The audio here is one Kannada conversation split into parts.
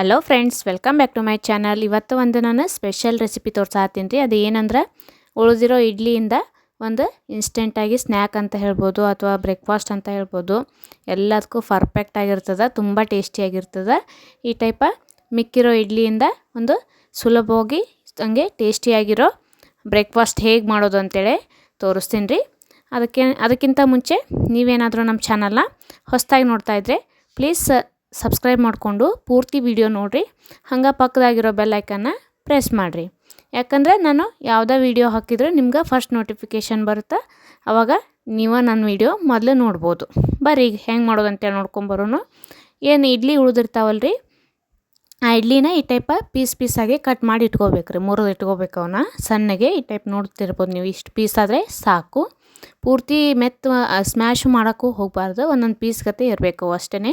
Hello friends welcome back to my channel ಇವತ್ತು ಒಂದು ನಾನು ಸ್ಪೆಷಲ್ ರೆಸಿಪಿ ತೋರ್ಸಾತೀನಿ ರೀ. ಅದು ಏನಂದ್ರೆ ಉಳಿದಿರೋ ಇಡ್ಲಿಯಿಂದ ಒಂದು ಇನ್ಸ್ಟೆಂಟಾಗಿ ಸ್ನ್ಯಾಕ್ ಅಂತ ಹೇಳ್ಬೋದು ಅಥವಾ ಬ್ರೇಕ್ಫಾಸ್ಟ್ ಅಂತ ಹೇಳ್ಬೋದು. ಎಲ್ಲದಕ್ಕೂ ಪರ್ಫೆಕ್ಟ್ ಆಗಿರ್ತದೆ, ತುಂಬ ಟೇಸ್ಟಿಯಾಗಿರ್ತದೆ ಈ ಟೈಪ ಮಿಕ್ಕಿರೋ ಇಡ್ಲಿಯಿಂದ ಒಂದು ಸುಲಭವಾಗಿ ಹಂಗೆ ಟೇಸ್ಟಿಯಾಗಿರೋ ಬ್ರೇಕ್ಫಾಸ್ಟ್ ಹೇಗೆ ಮಾಡೋದು ಅಂತೇಳಿ ತೋರಿಸ್ತೀನಿ ರೀ. ಅದಕ್ಕೆ ಅದಕ್ಕಿಂತ ಮುಂಚೆ ನೀವೇನಾದರೂ ನಮ್ಮ ಚಾನಲ್ನ ಹೊಸದಾಗಿ ನೋಡ್ತಾ ಇದ್ದರೆ ಪ್ಲೀಸ್ ಸಬ್ಸ್ಕ್ರೈಬ್ ಮಾಡಿಕೊಂಡು ಪೂರ್ತಿ ವಿಡಿಯೋ ನೋಡಿರಿ. ಹಂಗೆ ಪಕ್ಕದಾಗಿರೋ ಬೆಲ್ ಐಕನ್ನ ಪ್ರೆಸ್ ಮಾಡಿರಿ. ಯಾಕಂದರೆ ನಾನು ಯಾವುದೇ ವಿಡಿಯೋ ಹಾಕಿದರೆ ನಿಮ್ಗೆ ಫಸ್ಟ್ ನೋಟಿಫಿಕೇಷನ್ ಬರುತ್ತೆ? ಆವಾಗ ನೀವು ನನ್ನ ವಿಡಿಯೋ ಮೊದಲು ನೋಡ್ಬೋದು. ಬರ್ರಿ ಈಗ ಹೆಂಗೆ ಮಾಡೋದು ಅಂತೇಳಿ ನೋಡ್ಕೊಂಬರೋನು ಏನು ಇಡ್ಲಿ ಉಳಿದಿರ್ತಾವಲ್ಲ ರೀ ಆ ಇಡ್ಲಿನ ಈ ಟೈಪ ಪೀಸ್ ಪೀಸಾಗಿ ಕಟ್ ಮಾಡಿ ಇಟ್ಕೋಬೇಕು ರೀ ಮುರಿದು ಇಟ್ಕೋಬೇಕು ಅವನ್ನ ಸಣ್ಣಗೆ ಈ ಟೈಪ್ ನೋಡ್ತಿರ್ಬೋದು ನೀವು. ಇಷ್ಟು ಪೀಸ್ ಆದರೆ ಸಾಕು. ಪೂರ್ತಿ ಮೆತ್ತ ಸ್ಮ್ಯಾಶ್ ಮಾಡೋಕ್ಕೂ ಹೋಗಬಾರ್ದು. ಒಂದೊಂದು ಪೀಸ್ ಗತೆ ಇರಬೇಕು ಅಷ್ಟೇ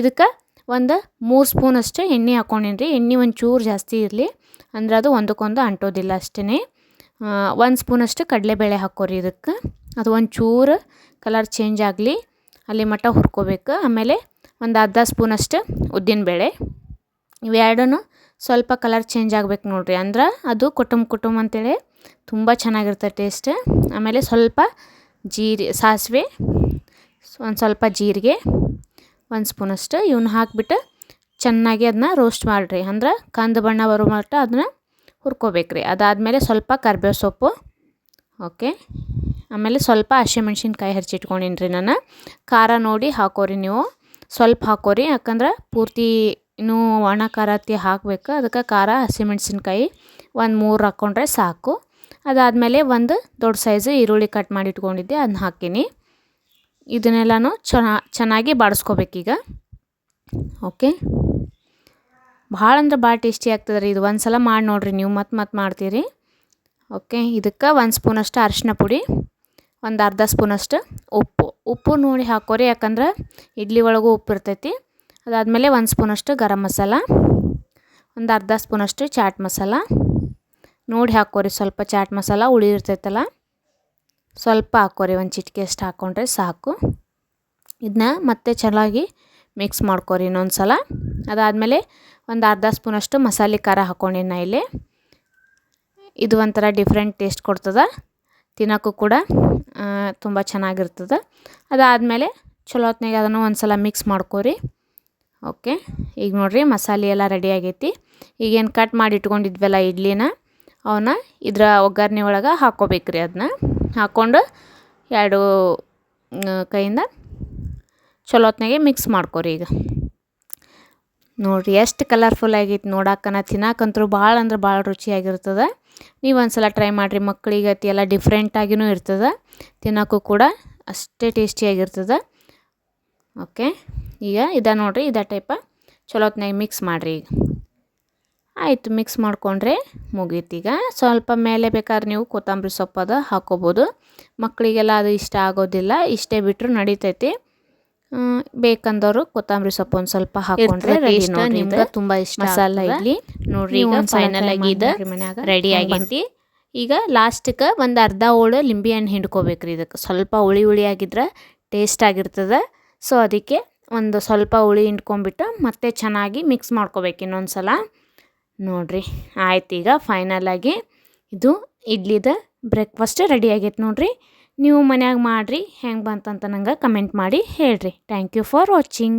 ಇದಕ್ಕೆ ಒಂದು ಮೂರು ಸ್ಪೂನ್ ಅಷ್ಟೇ ಎಣ್ಣೆ ಹಾಕ್ಕೊಂಡೀನಿ ರೀ ಎಣ್ಣೆ ಒಂದು ಚೂರು ಜಾಸ್ತಿ ಇರಲಿ. ಅಂದ್ರೆ ಅದು ಒಂದಕ್ಕೊಂದು ಅಂಟೋದಿಲ್ಲ ಅಷ್ಟೇ ಒಂದು ಸ್ಪೂನಷ್ಟು ಕಡಲೆಬೇಳೆ ಹಾಕೋರಿ ಇದಕ್ಕೆ. ಅದು ಒಂದು ಚೂರು ಕಲರ್ ಚೇಂಜ್ ಆಗಲಿ. ಅಲ್ಲಿ ಮಟ್ಟ ಹುರ್ಕೋಬೇಕು. ಆಮೇಲೆ ಒಂದು ಅರ್ಧ ಸ್ಪೂನ್ ಸ್ಪೂನಷ್ಟು ಉದ್ದಿನಬೇಳೆ. ಇವೆರಡೂ ಸ್ವಲ್ಪ ಕಲರ್ ಚೇಂಜ್ ಆಗ್ಬೇಕು ನೋಡಿರಿ. ಅಂದ್ರೆ ಅದು ಕುಟುಂಬ ಕುಟುಂಬ ಅಂತೇಳಿ ತುಂಬ ಚೆನ್ನಾಗಿರುತ್ತೆ ಟೇಸ್ಟ್. ಆಮೇಲೆ ಸ್ವಲ್ಪ ಜೀರಿ, ಸಾಸಿವೆ ಒಂದು ಸ್ವಲ್ಪ ಜೀರಿಗೆ, ಒಂದು ಸ್ಪೂನಷ್ಟು ಇವನ್ನ ಹಾಕಿಬಿಟ್ಟು ಚೆನ್ನಾಗಿ ಅದನ್ನ ರೋಸ್ಟ್ ಮಾಡಿರಿ. ಅಂದ್ರೆ ಕಂದು ಬಣ್ಣ ಬರೋ ಮಟ್ಟ ಅದನ್ನ ಹುರ್ಕೋಬೇಕ್ರಿ. ಅದಾದಮೇಲೆ ಸ್ವಲ್ಪ ಕರ್ಬೇವು ಸೊಪ್ಪು, ಓಕೆ? ಆಮೇಲೆ ಸ್ವಲ್ಪ ಹಸಿಮೆಣ್ಸಿನ್ಕಾಯಿ ಹರಿಚಿಟ್ಕೊಂಡಿನಿ ರೀ ನಾನು. ಖಾರ ನೋಡಿ ಹಾಕೋರಿ ನೀವು. ಸ್ವಲ್ಪ ಹಾಕೋರಿ, ಯಾಕಂದ್ರೆ ಪೂರ್ತಿ ಇನ್ನೂ ಒಣ ಖಾರ ಹತ್ತಿ ಹಾಕಬೇಕು. ಅದಕ್ಕೆ ಖಾರ ಹಸಿಮೆಣ್ಸಿನ್ಕಾಯಿ ಒಂದು ಮೂರು ಹಾಕ್ಕೊಂಡ್ರೆ ಸಾಕು. ಅದಾದಮೇಲೆ ಒಂದು ದೊಡ್ಡ ಸೈಜು ಈರುಳ್ಳಿ ಕಟ್ ಮಾಡಿ ಇಟ್ಕೊಂಡಿದ್ದೆ ಅದನ್ನ ಹಾಕೀನಿ ಇದನ್ನೆಲ್ಲನೂ ಚೆನ್ನ ಚೆನ್ನಾಗಿ ಬಾಡಿಸ್ಕೋಬೇಕೀಗ. ಓಕೆ? ಭಾಳ ಅಂದ್ರೆ ಭಾಳ ಟೇಸ್ಟಿ ಆಗ್ತದೆ ರೀ ಇದು. ಒಂದು ಸಲ ಮಾಡಿ ನೋಡಿರಿ ನೀವು. ಮತ್ತೆ ಮತ್ತೆ ಮಾಡ್ತೀರಿ. ಓಕೆ? ಇದಕ್ಕೆ ಒಂದು ಸ್ಪೂನಷ್ಟು ಅರಿಶಿನ ಪುಡಿ, ಒಂದು ಅರ್ಧ ಸ್ಪೂನಷ್ಟು ಉಪ್ಪು. ಉಪ್ಪು ನೋಡಿ ಹಾಕೋರಿ, ಯಾಕಂದ್ರೆ ಇಡ್ಲಿ ಒಳಗೂ ಉಪ್ಪು ಇರ್ತೈತಿ. ಅದಾದಮೇಲೆ ಒಂದು ಸ್ಪೂನಷ್ಟು ಗರಂ ಮಸಾಲ, ಒಂದು ಅರ್ಧ ಸ್ಪೂನಷ್ಟು ಚಾಟ್ ಮಸಾಲ ನೋಡಿ ಹಾಕೋರಿ ಸ್ವಲ್ಪ ಚಾಟ್ ಮಸಾಲ ಉಳಿ ಇರ್ತೈತಲ್ಲ, ಸ್ವಲ್ಪ ಹಾಕೋರಿ ಒಂದು ಚಿಟಿಕೆ ಅಷ್ಟು ಹಾಕ್ಕೊಂಡ್ರೆ ಸಾಕು. ಇದನ್ನ ಮತ್ತೆ ಚೆನ್ನಾಗಿ ಮಿಕ್ಸ್ ಮಾಡ್ಕೋರಿ ಇನ್ನೊಂದು ಸಲ ಅದಾದಮೇಲೆ ಒಂದು ಅರ್ಧ ಸ್ಪೂನಷ್ಟು ಮಸಾಲೆ ಖಾರ ಹಾಕ್ಕೊಂಡಿನ ಇಲ್ಲಿ. ಇದು ಒಂಥರ ಡಿಫ್ರೆಂಟ್ ಟೇಸ್ಟ್ ಕೊಡ್ತದೆ. ತಿನ್ನೋಕ್ಕೂ ಕೂಡ ತುಂಬ ಚೆನ್ನಾಗಿರ್ತದೆ. ಅದಾದಮೇಲೆ ಚಲೋ ಹೊತ್ನಾಗ ಅದನ್ನು ಒಂದು ಸಲ ಮಿಕ್ಸ್ ಮಾಡ್ಕೋರಿ. ಓಕೆ ಈಗ ನೋಡಿರಿ ಮಸಾಲೆ ಎಲ್ಲ ರೆಡಿ ಆಗೈತಿ. ಈಗೇನು ಕಟ್ ಮಾಡಿ ಇಟ್ಕೊಂಡಿದ್ವಲ್ಲ ಇಡ್ಲಿನ ಅವನ್ನ ಇದರ ಒಗ್ಗರಣೆ ಒಳಗೆ ಹಾಕ್ಕೋಬೇಕ್ರಿ ಅದನ್ನ ಹಾಕ್ಕೊಂಡು ಎರಡು ಕೈಯಿಂದ ಚಲೋತ್ನಾಗೆ ಮಿಕ್ಸ್ ಮಾಡ್ಕೊರಿ ಈಗ. ನೋಡಿರಿ ಎಷ್ಟು ಕಲರ್ಫುಲ್ ಆಗೈತೆ ನೋಡಕ್ಕನ ತಿನ್ನಕ್ಕಂತೂ ಭಾಳ ಅಂದ್ರೆ ಭಾಳ ರುಚಿಯಾಗಿರ್ತದೆ. ನೀವು ಒಂದು ಸಲ ಟ್ರೈ ಮಾಡಿರಿ ಮಕ್ಕಳಿಗೆ ಅತಿ ಎಲ್ಲ ಡಿಫ್ರೆಂಟಾಗಿಯೂ ಇರ್ತದೆ. ತಿನ್ನೋಕ್ಕೂ ಕೂಡ ಅಷ್ಟೇ ಟೇಸ್ಟಿಯಾಗಿರ್ತದೆ. ಓಕೆ ಈಗ ಇದ ನೋಡಿರಿ, ಇದೇ ಟೈಪ ಚಲೋತ್ನಾಗೆ ಮಿಕ್ಸ್ ಮಾಡಿರಿ ಈಗ. ಆಯಿತು ಮಿಕ್ಸ್ ಮಾಡಿಕೊಂಡ್ರೆ ಮುಗೀತೀಗ ಸ್ವಲ್ಪ ಮೇಲೆ ಬೇಕಾದ್ರೆ ನೀವು ಕೊತ್ತಂಬರಿ ಸೊಪ್ಪದ ಹಾಕೋಬೋದು. ಮಕ್ಕಳಿಗೆಲ್ಲ ಅದು ಇಷ್ಟ ಆಗೋದಿಲ್ಲ ಇಷ್ಟೇ ಬಿಟ್ಟರು ನಡೀತೈತಿ. ಬೇಕಂದವರು ಕೊತ್ತಂಬರಿ ಸೊಪ್ಪು ಒಂದು ಸ್ವಲ್ಪ ಹಾಕೊಂಡ್ರೆ ನಿಮ್ಗೆ ತುಂಬ ಇಷ್ಟ ಮಸಾಲ ಇಲ್ಲಿ ನೋಡ್ರಿ ಈಗ ಫೈನಲ್ ಆಗಿ ಇದು ರೆಡಿ ಆಗೈತಿ ಈಗ ಲಾಸ್ಟ್ಗೆ ಒಂದು ಅರ್ಧ ಹೋಳು ಲಿಂಬೆ ಹಣ್ಣು ಹಿಂಡ್ಕೋಬೇಕ್ರಿ ಇದಕ್ಕೆ. ಸ್ವಲ್ಪ ಹುಳಿ ಹುಳಿ ಆಗಿದ್ರೆ ಟೇಸ್ಟ್ ಆಗಿರ್ತದೆ. ಸೊ ಅದಕ್ಕೆ ಒಂದು ಸ್ವಲ್ಪ ಹುಳಿ ಹಿಂಡ್ಕೊಂಬಿಟ್ಟು ಮತ್ತೆ ಚೆನ್ನಾಗಿ ಮಿಕ್ಸ್ ಮಾಡ್ಕೋಬೇಕು ಇನ್ನೊಂದು ಸಲ ನೋಡಿರಿ, ಆಯ್ತು ಈಗ ಫೈನಲಾಗಿ ಇದು ಇಡ್ಲಿದ ಬ್ರೇಕ್ಫಾಸ್ಟ್ ರೆಡಿ ಆಗೈತೆ ನೋಡಿರಿ. ನೀವು ಮನ್ಯಾಗ ಮಾಡಿರಿ, ಹೆಂಗೆ ಬಂತಂತ ನಂಗೆ ಕಮೆಂಟ್ ಮಾಡಿ ಹೇಳ್ರಿ. Thank you for watching